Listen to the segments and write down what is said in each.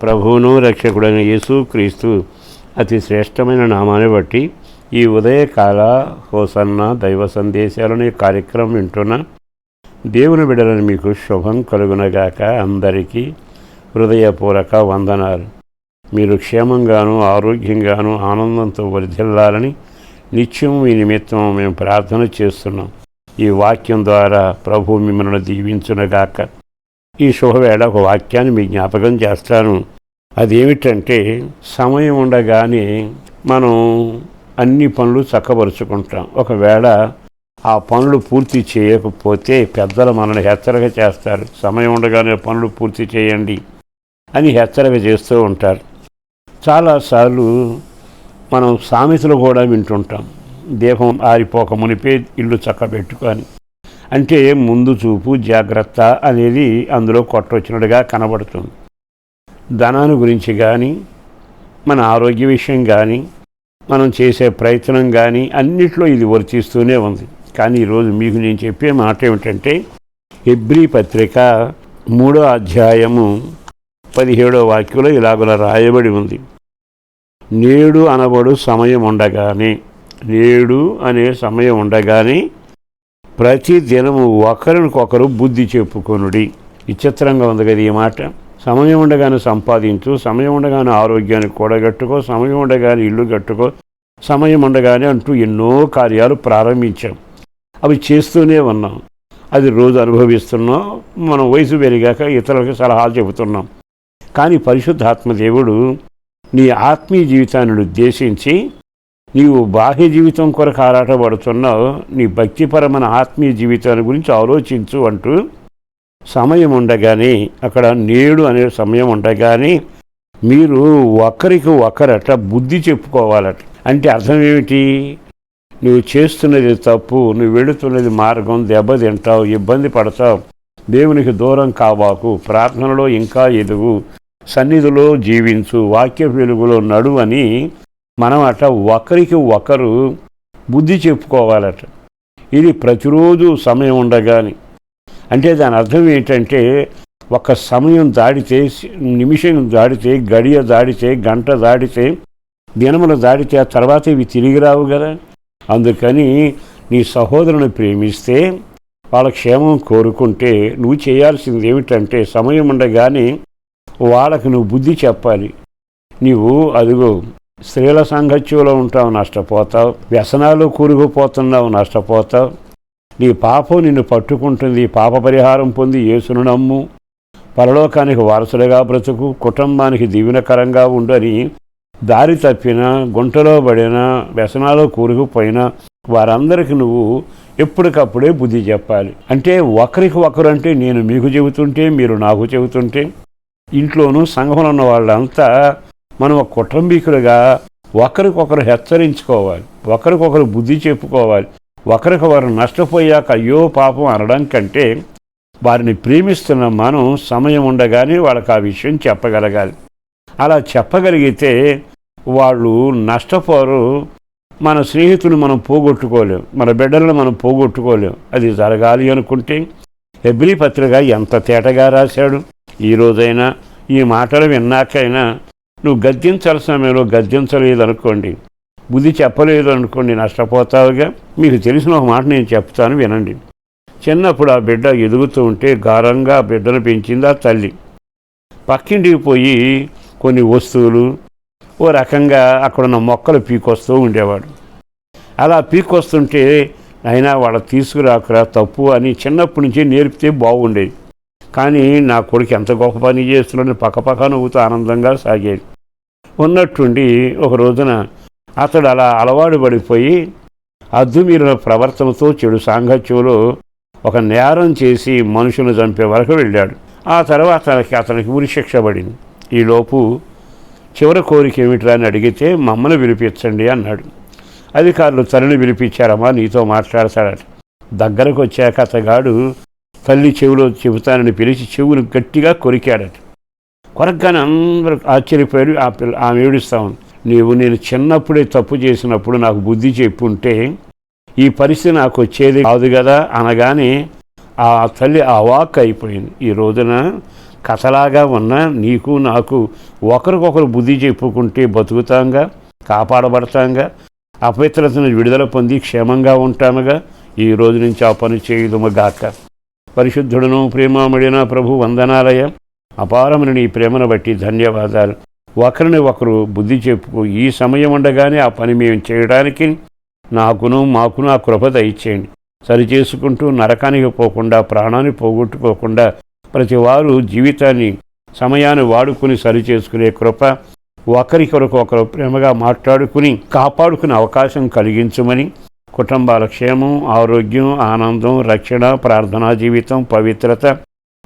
ప్రభువును రక్షకుడైన యేసు క్రీస్తు అతి శ్రేష్టమైన నామాన్ని బట్టి ఈ ఉదయకాల హోసన్న దైవ సందేశాలను ఈ కార్యక్రమం వింటున్న దేవుని బిడలను మీకు శుభం కలుగునగాక అందరికీ హృదయపూర్వక వందనాలు. మీరు క్షేమంగాను ఆరోగ్యంగాను ఆనందంతో వర్ధిల్లాలని నిత్యం ఈ నిమిత్తం మేము ప్రార్థన చేస్తున్నాం. ఈ వాక్యం ద్వారా ప్రభు మిమ్మల్ని దీవించునగాక ఈ శుభవేళ ఒక వాక్యాన్ని మీ జ్ఞాపకం చేస్తాను. అదేమిటంటే సమయం ఉండగానే మనం అన్ని పనులు చక్కబరుచుకుంటాం ఒకవేళ ఆ పనులు పూర్తి చేయకపోతే పెద్దలు మనల్ని హెచ్చరిక చేస్తారు. సమయం ఉండగానే పనులు పూర్తి చేయండి అని హెచ్చరిక చేస్తూ ఉంటారు. చాలాసార్లు మనం సామెతలు కూడా వింటుంటాం. దీపం ఆరిపోక మునిపే ఇల్లు చక్కబెట్టుకొని అంటే ముందు చూపు జాగ్రత్త అనేది అందులో కొట్టొచ్చినట్టుగా కనబడుతుంది. ధనాన్ని గురించి కానీ మన ఆరోగ్య విషయం కానీ మనం చేసే ప్రయత్నం కానీ అన్నిట్లో ఇది వర్తిస్తూనే ఉంది. కానీ ఈరోజు మీకు నేను చెప్పే మాట ఏమిటంటే ఎబ్రి పత్రిక మూడో అధ్యాయము పదిహేడో వాక్యంలో ఇలాగల రాయబడి ఉంది. నేడు అనబడు సమయం ఉండగానే నేడు అనే సమయం ఉండగానే ప్రతి దినము ఒకరికొకరు బుద్ధి చెప్పుకొనుడి. విచిత్రంగా ఉంది కదా ఈ మాట. సమయం ఉండగానే సంపాదించు సమయం ఉండగానే ఆరోగ్యాన్ని కూడగట్టుకో సమయం ఉండగానే ఇల్లు కట్టుకో సమయం ఉండగానే అంటూ ఎన్నో కార్యాలు ప్రారంభించాం. అవి చేస్తూనే ఉన్నాం. అది రోజు అనుభవిస్తున్నాం. మనం వయసు పెరిగాక ఇతరులకు సలహాలు చెబుతున్నాం. కానీ పరిశుద్ధాత్మ దేవుడు నీ ఆత్మీయ జీవితాన్ని ఉద్దేశించి నీవు బాహ్య జీవితం కొరకు ఆరాటపడుతున్నావు నీ భక్తిపరమైన ఆత్మీయ జీవితాన్ని గురించి ఆలోచించు అంటూ సమయం ఉండగానే అక్కడ నేడు అనే సమయం ఉండగానే మీరు ఒకరికి ఒకరట బుద్ధి చెప్పుకోవాలట. అంటే అర్థం ఏమిటి? నువ్వు చేస్తున్నది తప్పు నువ్వు వెళుతున్నది మార్గం దెబ్బతింటావు ఇబ్బంది పడతావు. దేవునికి దూరం కావాకు ప్రార్థనలో ఇంకా ఎదుగు. సన్నిధిలో జీవించు వాక్య వెలుగులో నడు అని మనం అట ఒకరికి ఒకరు బుద్ధి చెప్పుకోవాలట. ఇది ప్రతిరోజు సమయం ఉండగాని. అంటే దాని అర్థం ఏంటంటే ఒక సమయం దాడితే నిమిషం దాడితే గడియ దాడితే గంట దాడితే దినములు దాడితే ఆ తర్వాత ఇవి తిరిగి రావు కదా. అందుకని నీ సహోదరుని ప్రేమిస్తే వాళ్ళ క్షేమం కోరుకుంటే నువ్వు చేయాల్సింది ఏమిటంటే సమయం ఉండగానే వాళ్ళకు నువ్వు బుద్ధి చెప్పాలి. నీవు అదిగో స్త్రీల సాంగత్యంలో ఉంటావు నష్టపోతావు. వ్యసనాలు కూరుకుపోతున్నావు నష్టపోతావు. నీ పాపం నిన్ను పట్టుకుంటుంది పాప పరిహారం పొంది యేసును నమ్ము. పరలోకానికి వారసుడిగా బ్రతుకు కుటుంబానికి దీవెనకరంగా ఉండని దారి తప్పిన గుంటలో పడినా వ్యసనాలు కూరుకుపోయినా వారందరికీ నువ్వు ఎప్పటికప్పుడే బుద్ధి చెప్పాలి. అంటే ఒకరికి ఒకరు అంటే నేను మీకు చెబుతుంటే మీరు నాకు చెబుతుంటే ఇంట్లోనూ సంఘంలో ఉన్న వాళ్ళంతా మనం ఒక కుటుంబీకులుగా ఒకరికొకరు హెచ్చరించుకోవాలి ఒకరికొకరు బుద్ధి చెప్పుకోవాలి ఒకరికొకరు నష్టపోయాక అయ్యో పాపం అనడం కంటే వారిని ప్రేమిస్తున్న మనం సమయం ఉండగానే వాళ్ళకి ఆ విషయం చెప్పగలగాలి. అలా చెప్పగలిగితే వాళ్ళు నష్టపోరు మన స్నేహితుని మనం పోగొట్టుకోలేం మన బిడ్డలను మనం పోగొట్టుకోలేం. అది జరగాలి అనుకుంటే ఎబ్రి పత్రిక ఎంత తేటగా రాశాడు? ఈ రోజైనా ఈ మాటలు విన్నాకైనా నువ్వు గద్దించాల్సిన సమయంలో గద్దించలేదు అనుకోండి బుద్ధి చెప్పలేదు అనుకోండి నష్టపోతావుగా. మీకు తెలిసిన ఒక మాట నేను చెప్తాను వినండి. చిన్నప్పుడు ఆ బిడ్డ ఎదుగుతూ ఉంటే గారంగా ఆ బిడ్డను పెంచింది ఆ తల్లి. పక్కింటికి పోయి కొన్ని వస్తువులు ఓ రకంగా అక్కడున్న మొక్కలు పీకొస్తూ ఉండేవాడు. అలా పీకొస్తుంటే అయినా వాళ్ళ తీసుకురాకురా తప్పు అని చిన్నప్పటి నుంచి నేర్పితే బాగుండేది. కానీ నా కొడుకు ఎంత గొప్ప పని చేస్తున్నాడని పక్కపక్క నవ్వుతూ ఆనందంగా సాగేది. ఉన్నట్టుండి ఒక రోజున అతడు అలా అలవాటు పడిపోయి అద్దుమీరిన ప్రవర్తనతో చెడు సాంగత్యంలో ఒక నేరం చేసి మనుషులను చంపే వరకు వెళ్ళాడు. ఆ తర్వాత అతనికి అతనికి ఉరిశిక్ష పడింది. ఈలోపు చివరి కోరిక ఏమిట్రా అని అడిగితే మమ్మల్ని విలిపించండి అన్నాడు. అధికారులు తల్లిని విలిపించారమ్మా నీతో మాట్లాడతాడట దగ్గరకు వచ్చాక అతగాడు తల్లి చెవిలో చెబుతానని పిలిచి చెవులు గట్టిగా కొరికాడట. కొరకగానే అందరూ ఆశ్చర్యపోయారు. ఆ పిల్ల ఆమె ఏడుస్తా ఉంది. నీవు నేను చిన్నప్పుడే తప్పు చేసినప్పుడు నాకు బుద్ధి చెప్పుంటే ఈ పరిస్థితి నాకు వచ్చేది కాదు కదా అనగానే ఆ తల్లి అవాక్ అయిపోయింది. ఈ రోజున కథలాగా ఉన్న నీకు నాకు ఒకరికొకరు బుద్ధి చెప్పుకుంటే బతుకుతాంగా కాపాడబడతాంగా అపవిత్రతను విడుదల పొంది క్షేమంగా ఉంటాముగా ఈ రోజు నుంచి ఆ పని చేయుదుముగాక పరిశుద్ధుడును ప్రేమామడిన ప్రభు వందనాలయ అపారమైన నీ ప్రేమను బట్టి ధన్యవాదాలు. ఒకరిని ఒకరు బుద్ధి చెప్పుకు. ఈ సమయం ఉండగానే ఆ పని మేము చేయడానికి నాకును మాకును ఆ కృప దయచేయండి. సరి చేసుకుంటూ నరకానికి పోకుండా ప్రాణాన్ని పోగొట్టుకోకుండా ప్రతి వారు జీవితాన్ని సమయాన్ని వాడుకుని సరి చేసుకునే కృప ఒకరికొరకు ఒకరు ప్రేమగా మాట్లాడుకుని కాపాడుకునే అవకాశం కలిగించమని కుటుంబాల క్షేమం ఆరోగ్యం ఆనందం రక్షణ ప్రార్థనా జీవితం పవిత్రత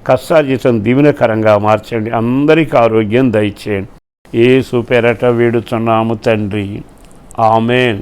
కష్టాజీతం దీవెనకరంగా మార్చండి. అందరికీ ఆరోగ్యం దయచేయండి. ఏ సుపెరట వేడుచున్నాము తండ్రి. ఆమెన్.